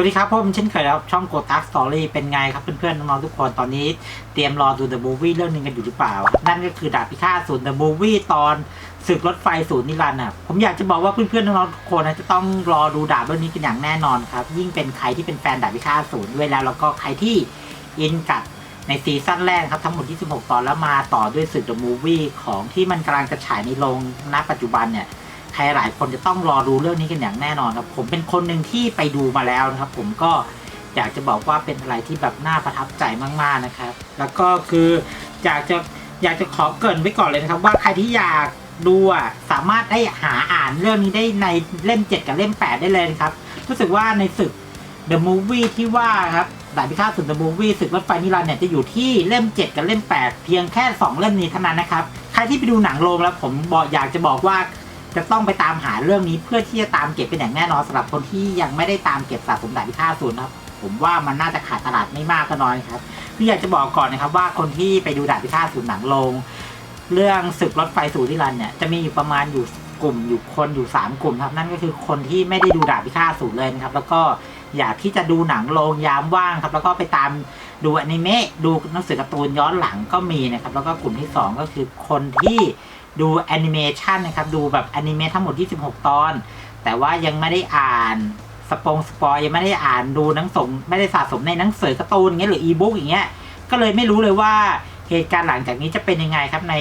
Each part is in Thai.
วัสดีครับผมเช่นเคยครับช่องโกตักสตอรี่เป็นไงครับเพื่อนๆน้องๆทุกคนตอนนี้เตรียมรอดู The Movie เรื่องหนึงกันอยู่หรือเปล่า นั่นก็คือดาบพิฆาตศูนย์ The Movie ตอนศึกรถไฟศูนย์นิรันดร์นะผมอยากจะบอกว่าเพื่อนๆน้องๆทุกคนนะจะต้องรอดูดาบเรื่องนี้กันอย่างแน่นอนครับ ยิ่งเป็นใครที่เป็นแฟนดาบพิฆาตศูนย์ด้วยแล้ว แล้วก็ใครที่อินกับในซีซั่นแรกครับทั้งหมด 26 ตอนแล้วมาต่อด้วยศึก The Movie ของที่มันกำลังจะฉายในโรงณปัจจุบันเนี่ย ครหลายคนจะต้องรอดูเรื่องนี้กันอย่างแน่นอนครับผมเป็นคนหนึ่งที่ไปดูมาแล้วนะครับ ผมก็อยากจะบอกว่าเป็นอะไรที่แบบน่าประทับใจมากๆนะครับ แล้วก็คืออยากจะอยากจะขอเกรินไว้ก่อนเลยนะครับ ว่าใครที่อยากดูอะสามารถได้หาอ่านเรื่องนี้ได้ในเล่ม 7 กับเล่ม 8 ได้เลยนะครับ รู้สึกว่าในศึก The Movie ที่ว่าครับดาบพิฆาตสุด The Movie ศึกรถไฟนิรันดร์เนี่ยจะอยู่ที่เล่ม 7 กับเล่ม 8 เพียงแค่ 2 เล่มนี้เท่านั้นนะครับ ใครที่ไปดูหนังโรงแล้วผมบอกอยากจะบอกว่า จะต้องไปตามหาเรื่องนี้เพื่อที่จะตามเก็บเป็นอย่างแน่นอนสำหรับคนที่ยังไม่ได้ตามเก็บสะสมดาบพิฆาตศูนย์นะครับผมว่ามันน่าจะขาดตลาดไม่มากก็น้อยครับพี่อยากจะบอกก่อนนะครับว่าคนที่ไปดูดาบพิฆาตศูนย์หนังโรงเรื่องศึกรถไฟสู่นิรันเนี่ยจะมีอยู่ประมาณอยู่กลุ่มอยู่คนอยู่ 3 กลุ่มครับนั่นก็คือคนที่ไม่ได้ดูดาบพิฆาตศูนย์เลยนะครับแล้วก็อยากที่จะดูหนังโรงยามว่างครับ แล้วก็ไปตามดูอนิเมะดูหนังสือการ์ตูนย้อนหลังก็มีนะครับแล้วก็กลุ่มที่ 2 ก็คือคนที่ ดูแอนิเมชันนะครับ ดูแบบแอนิเมะทั้งหมด 26 ตอน แต่ว่ายังไม่ได้อ่านสปงสปอยยังไม่ได้อ่านดูหนังสงไม่ได้สะสมในหนังสือการ์ตูนเงี้ยหรืออีบุ๊กอย่างเงี้ยก็เลยไม่รู้เลยว่าเหตุการณ์หลังจากนี้จะเป็นยังไงครับใน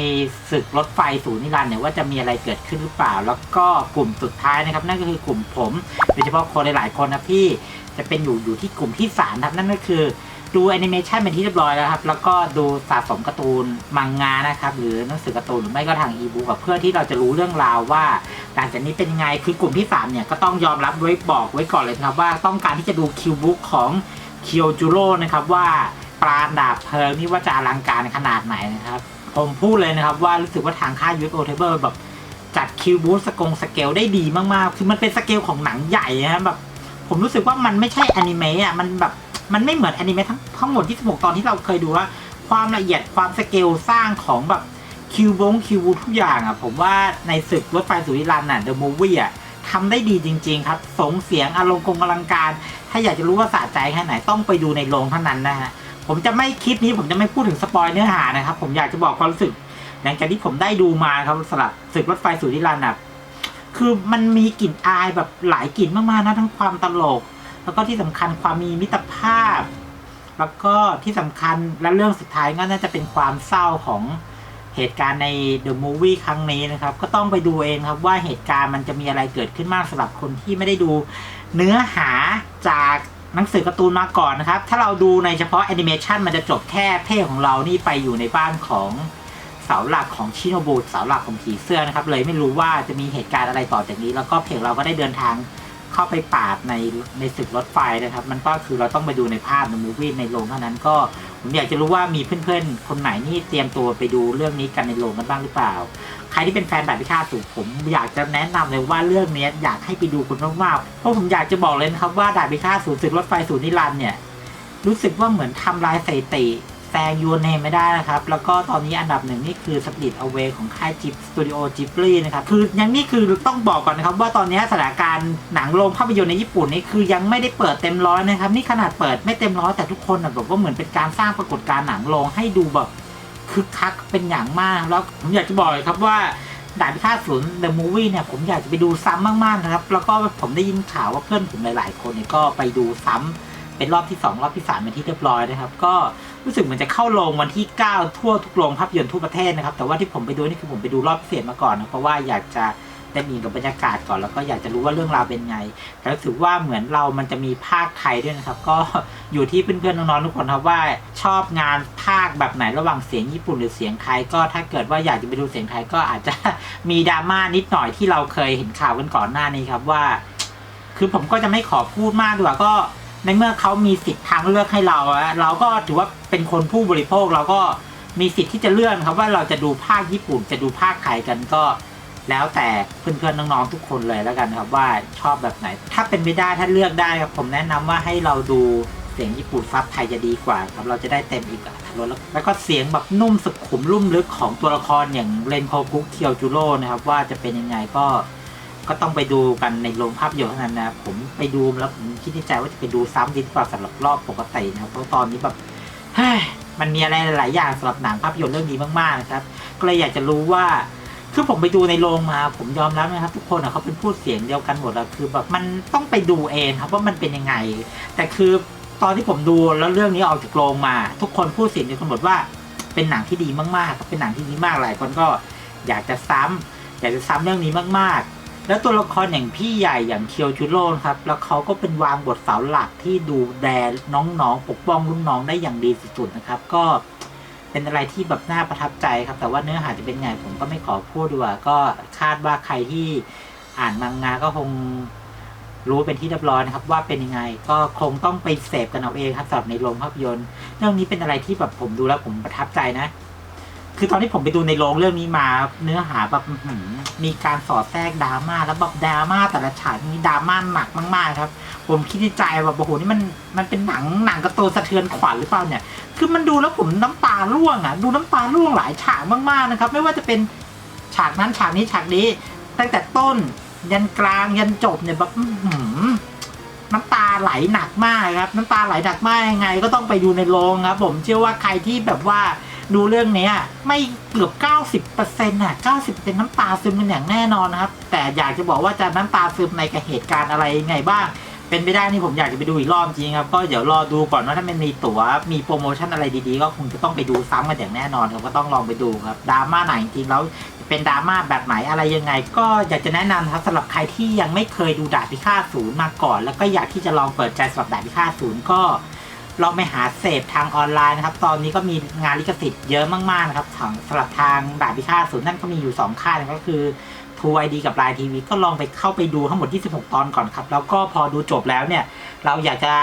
ศึกรถไฟสู่นิรันดร์เนี่ยว่าจะมีอะไรเกิดขึ้นหรือเปล่า แล้วก็กลุ่มสุดท้ายนะครับ นั่นก็คือกลุ่มผมโดยเฉพาะคนหลายๆคนนะที่จะเป็นอยู่อยู่ที่กลุ่มที่สามครับนั่นก็คือ ดูแอนิเมชันเป็นที่เรียบร้อยแล้วครับ แล้วก็ดูสะสมการ์ตูนมังงะนะครับ หรือหนังสือการ์ตูนหรือไม่ก็ทางอีบุ๊กเพื่อที่เราจะรู้เรื่องราวว่า หลังจากนี้เป็นยังไงคือกลุ่มที่สามเนี่ยก็ต้องยอมรับไว้บอกไว้ก่อนเลยนะครับว่าต้องการที่จะดูคิวบุ๊กของเคียวจูโร่นะครับว่าปราณดาบเพลิงนี่ว่าจะอลังการขนาดไหนนะครับ ผมพูดเลยนะครับว่ารู้สึกว่าทางค่ายยูโอเทเบิลแบบจัดคิวบูสกงสเกลได้ดีมากๆ คือมันเป็นสเกลของหนังใหญ่นะครับแบบผมรู้สึกว่ามันไม่ใช่อนิเมะอะมันแบบ มันไม่เหมือนอนิเมะทั้งทั้งหมดที่16ตอนที่เราเคยดูว่า ความละเอียดความสเกลสร้างของแบบคิวบงคิวบูทุกอย่างอะ ผมว่าในศึกรถไฟสุริรันน่ะเดอะมูวี่อะทำได้ดีจริง ๆ ครับสงเสียงอารมณ์คงอลังการ ถ้าอยากจะรู้ว่าสะใจแค่ไหนต้องไปดูในโรงเท่านั้นนะฮะผมจะไม่คลิปนี้ผมจะไม่พูดถึงสปอยเนื้อหานะครับ ผมอยากจะบอกความรู้สึก หลังจากที่ผมได้ดูมาครับสำหรับศึกรถไฟสุริรันน่ะคือมันมีกลิ่นอายแบบหลายกลิ่นมากๆนะทั้งความตลก แล้วก็ที่สำคัญความมีมิตรภาพ แล้วก็ที่สำคัญและเรื่องสุดท้ายก็น่าจะเป็นความเศร้าของเหตุการณ์ใน The Movie ครั้งนี้นะครับ ก็ต้องไปดูเองครับว่าเหตุการณ์มันจะมีอะไรเกิดขึ้นมากสำหรับคนที่ไม่ได้ดูเนื้อหาจากหนังสือการ์ตูนมาก่อนนะครับ ถ้าเราดูในเฉพาะแอนิเมชันมันจะจบแค่เพ่ของเรานี่ไปอยู่ในบ้านของเสาหลักของชิโนบุเสาหลักของผีเสื้อนะครับ เลยไม่รู้ว่าจะมีเหตุการณ์อะไรต่อจากนี้ แล้วก็เพจเราก็ได้เดินทาง เข้าไปปราบในในศึกรถไฟนะครับ มันก็คือเราต้องไปดูในภาพในมูวี่ในโรงเท่านั้นก็ผมอยากจะรู้ว่ามีเพื่อนๆ คนไหนนี่เตรียมตัวไปดูเรื่องนี้กันในโรงกันบ้างหรือเปล่า ใครที่เป็นแฟนแบบพิฆาตสูงผมอยากจะแนะนำเลยว่าเรื่องนี้อยากให้ไปดูคุณมากๆเพราะผมอยากจะบอกเลยนะครับว่าดาบพิฆาตสูนศึกรถไฟสูนนิรันเนี่ยรู้สึกว่าเหมือนทำลายสถิติ แซงยูเนมไม่ได้นะครับ แล้วก็ตอนนี้อันดับหนึ่งนี่คือสปิดเอาเวของค่ายจิบสตูดิโอจิบลีนะครับ คือยังนี่คือต้องบอกก่อนนะครับ ว่าตอนนี้สถานการณ์หนังโรงภาพยนตร์ในญี่ปุ่นนี่คือยังไม่ได้เปิดเต็มร้อยนะครับ นี่ขนาดเปิดไม่เต็มร้อยแต่ทุกคนแบบว่าเหมือนเป็นการสร้างปรากฏการณ์หนังโรงให้ดูแบบคึกคักเป็นอย่างมากแล้วผมอยากจะบอกครับว่าดาบพิฆาตศูนย์เดอะมูวี่เนี่ยผมอยากจะไปดูซ้ำมากๆนะครับ แล้วก็ผมได้ยินข่าวว่าเพื่อนผมหลาย ๆ คนเนี่ยก็ไปดูซ้ำ เป็นรอบที่ 2 รอบที่3เป็นที่เรียบร้อยนะครับ ก็รู้สึกเหมือนจะเข้าโรงวันที่ 9 ทั่วทุกโรงภาพยนตร์ทั่วประเทศนะครับ แต่ว่าที่ผมไปดูนี่คือผมไปดูรอบพิเศษมาก่อนนะเพราะว่าอยากจะได้มีกับบรรยากาศก่อนแล้วก็อยากจะรู้ว่าเรื่องราวเป็นไงแต่รู้สึกว่าเหมือนเรามันจะมีภาคไทยด้วยนะครับ ก็อยู่ที่เพื่อนๆน้องๆทุกคนครับว่าชอบงานภาคแบบไหนระหว่างเสียงญี่ปุ่นหรือเสียงไทยก็ถ้าเกิดว่าอยากจะไปดูเสียงไทยก็อาจจะมีดราม่านิดหน่อยที่เราเคยเห็นข่าวกันก่อนหน้านี้ครับว่า คือผมก็จะไม่ขอพูดมากดีกว่าก็ ในเมื่อเขามีสิทธิ์ทางเลือกให้เราอะเราก็ถือว่าเป็นคนผู้บริโภคเราก็มีสิทธิ์ที่จะเลือกครับว่าเราจะดูภาคญี่ปุ่นจะดูภาคไทยกันก็ แล้วแต่เพื่อนๆน้องๆทุกคนเลยแล้วกันครับว่าชอบแบบไหน ถ้าเป็นไม่ได้ถ้าเลือกได้ครับผมแนะนำว่าให้เราดูเสียงญี่ปุ่นซับไทยจะดีกว่าครับเราจะได้เต็มอีกอรรถรสแล้วแล้วก็เสียงแบบนุ่มสุขุมลุ่มลึกของตัวละครอย่างเรนโคกุเคียวจูโร่นะครับว่าจะเป็นยังไงก็ ก็ต้องไปดูกันในโรงภาพยนตร์เท่านั้นนะผมไปดูแล้วผมคิดในใจว่าจะไปดูซ้ำดีกว่าสำหรับรอบปกตินะครับเพราะตอนนี้แบบเฮ้ยมันมีอะไรหลายอย่างสำหรับหนังภาพยนตร์เรื่องนี้มากๆนะครับ ก็เลยอยากจะรู้ว่าคือผมไปดูในโรงมา ผมยอมรับนะครับ ทุกคนเขาเป็นพูดเสียงเดียวกันหมดอะคือแบบมันต้องไปดูเองครับว่ามันเป็นยังไง แต่คือตอนที่ผมดูแล้วเรื่องนี้ออกจากโรงมา ทุกคนพูดเสียงเดียวกันหมดว่า เป็นหนังที่ดีมากๆเป็นหนังที่ดีมากหลายคนก็อยากจะซ้ำอยากจะซ้ำเรื่องนี้มากๆ แล้วตัวละครอย่างพี่ใหญ่อย่างเคียวจูโร่ครับ แล้วเขาก็เป็นวางบทเสาหลักที่ดูแลน้องๆ ปกป้องรุ่นน้องได้อย่างดีสุดๆนะครับ ก็เป็นอะไรที่แบบน่าประทับใจครับ แต่ว่าเนื้อหาจะเป็นไงผมก็ไม่ขอพูดดีกว่า ก็คาดว่าใครที่อ่านมังงะก็คงรู้เป็นที่เรียบร้อยนะครับ ว่าเป็นยังไงก็คงต้องไปเสพกันเอาเองครับสำหรับในโรงภาพยนตร์ เรื่องนี้เป็นอะไรที่แบบผมดูแล้วผมประทับใจนะ คือตอนที่ผมไปดูในโรงเรื่องนี้มา เนื้อหาแบบอื้อหือมีการสอดแทรกดราม่าแล้วแบบดราม่าแต่ละฉากนี่ดราม่าหนักมากๆครับ ผมคิดในใจแบบโอ้โหนี่มันมันเป็นหนังหนังการะตูนสะเทือนขวัญหรือเปล่าเนี่ย คือมันดูแล้วผมน้ำตาร่วงอะดูน้ำตาร่วงหลายฉากมากๆนะครับ ไม่ว่าจะเป็นฉากนั้นฉากนี้ฉากนี้ ตั้งแต่ต้น ยันกลางยันจบเนี่ยแบบอื้อหือน้ำตาไหลหนักมากครับ น้ำตาไหลหนักมากยังไง ก็ต้องไปดูในโรงครับ ผมเชื่อว่าใครที่แบบว่า ดูเรื่องนี้ไม่เกือบ 90%อะ90%น้ำตาซึมเป็นอย่างแน่นอนนะครับ แต่อยากจะบอกว่าจะน้ำตาซึมในกับเหตุการณ์อะไรยังไงบ้าง เป็นไปได้นี่ผมอยากจะไปดูอีกรอบจริงครับก็เดี๋ยวรอดูก่อนว่าถ้ามันมีตั๋วมีโปรโมชั่นอะไรดีๆ ก็คงจะต้องไปดูซ้ำกันอย่างแน่นอนครับก็ต้องลองไปดูครับดราม่าไหนจริงแล้วเป็นดราม่าแบบไหนอะไรยังไง ก็อยากจะแนะนำครับสำหรับใครที่ยังไม่เคยดูดาบพิฆาตศูนย์มาก่อน แล้วก็อยากที่จะลองเปิดใจสำหรับดาบพิฆาตศูนย์ก็ ลองไปหาเสพทางออนไลน์นะครับ ตอนนี้ก็มีงานลิขสิทธิ์เยอะมากๆนะครับของสำหรับทางดาบพิฆาตศูนย์นั่นก็มีอยู่ 2 ค่ายก็คือทูไอดีกับไลน์ทีวีก็ลองไปเข้าไปดูทั้งหมด 26 ตอนก่อนครับ แล้วก็พอดูจบแล้วเนี่ย เราอยากจะ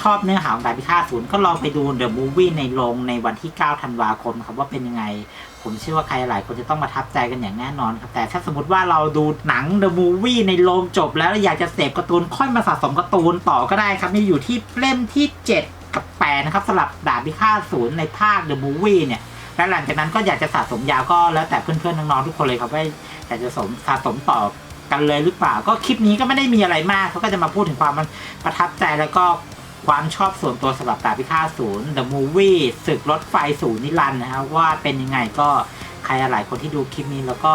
ชอบเนื้อหาของดาบพิฆาตศูนย์ก็ลองไปดูเดอะมูฟวี่ในโรงในวันที่ 9 ธันวาคมครับว่าเป็นยังไง ผมเชื่อว่าใครหลายคนจะต้องประทับใจกันอย่างแน่นอนครับ แต่ถ้าสมมติว่าเราดูหนัง The Movie ในโรงจบแล้วอยากจะเสพการ์ตูนค่อยมาสะสมการ์ตูนต่อก็ได้ครับนี่อยู่ที่เล่มที่ 7 8 นะครับสำหรับดาบพิฆาตศูนย์ในภาค The Movie เนี่ย และหลังจากนั้นก็อยากจะสะสมยาวก็แล้วแต่เพื่อนๆ น้องๆ ทุกคนเลยครับว่าอยากจะสมสะสมต่อกันเลยหรือเปล่า ก็คลิปนี้ก็ไม่ได้มีอะไรมากเขาก็จะมาพูดถึงความมันประทับใจแล้วก็ความชอบส่วนตัวสำหรับดาบพิฆาตศูนย์ The Movie ศึกรถไฟศูนย์นิรันดร์นะครับว่าเป็นยังไงก็ใครหลายคนที่ดูคลิปนี้แล้วก็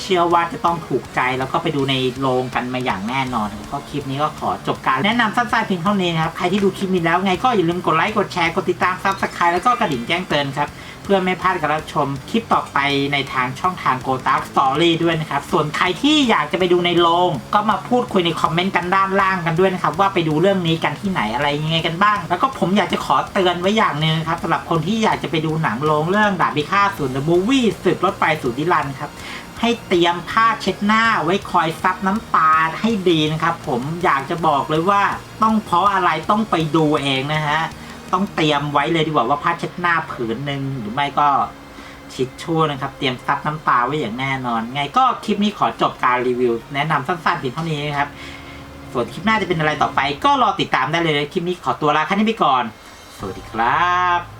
เชื่อว่าจะต้องถูกใจแล้วก็ไปดูในโรงกันมาอย่างแน่นอนก็คลิปนี้ก็ขอจบการแนะนำสั้นๆเพียงเท่านี้นะครับ ใครที่ดูคลิปนี้แล้วไงก็อย่าลืมกดไลค์กดแชร์กดติดตามซับสไครต์แล้วก็กระดิ่งแจ้งเตือนครับเพื่อไม่พลาดการรับชมคลิปต่อไปในทางช่องทาง Go Dark Story ด้วยนะครับ ส่วนใครที่อยากจะไปดูในโรงก็มาพูดคุยในคอมเมนต์กันด้านล่างกันด้วยนะครับ ว่าไปดูเรื่องนี้กันที่ไหนอะไรยังไงกันบ้าง แล้วก็ผมอยากจะขอเตือนไว้อย่างหนึ่งครับสำหรับคนที่อยากจะไปดูหนังโรงเรื่องดาบพิฆาตศูนย์ The Movie สึกรถไฟศูนย์นิรันครับให้เตรียมผ้าเช็ดหน้าไว้คอยซับน้ำตาให้ดีนะครับ ผมอยากจะบอกเลยว่าต้องเพราะอะไรต้องไปดูเองนะฮะต้องเตรียมไว้เลยดีกว่าว่าผ้าเช็ดหน้าผืนหนึ่งหรือไม่ก็ชิดชู่นะครับ เตรียมซับน้ำตาไว้อย่างแน่นอน ไงก็คลิปนี้ขอจบการรีวิว แนะนำสั้นๆเพียงเท่านี้นะครับ ส่วนคลิปหน้าจะเป็นอะไรต่อไป ก็รอติดตามได้เลยคลิปนี้ขอตัวลาแค่นี้ไปก่อน สวัสดีครับ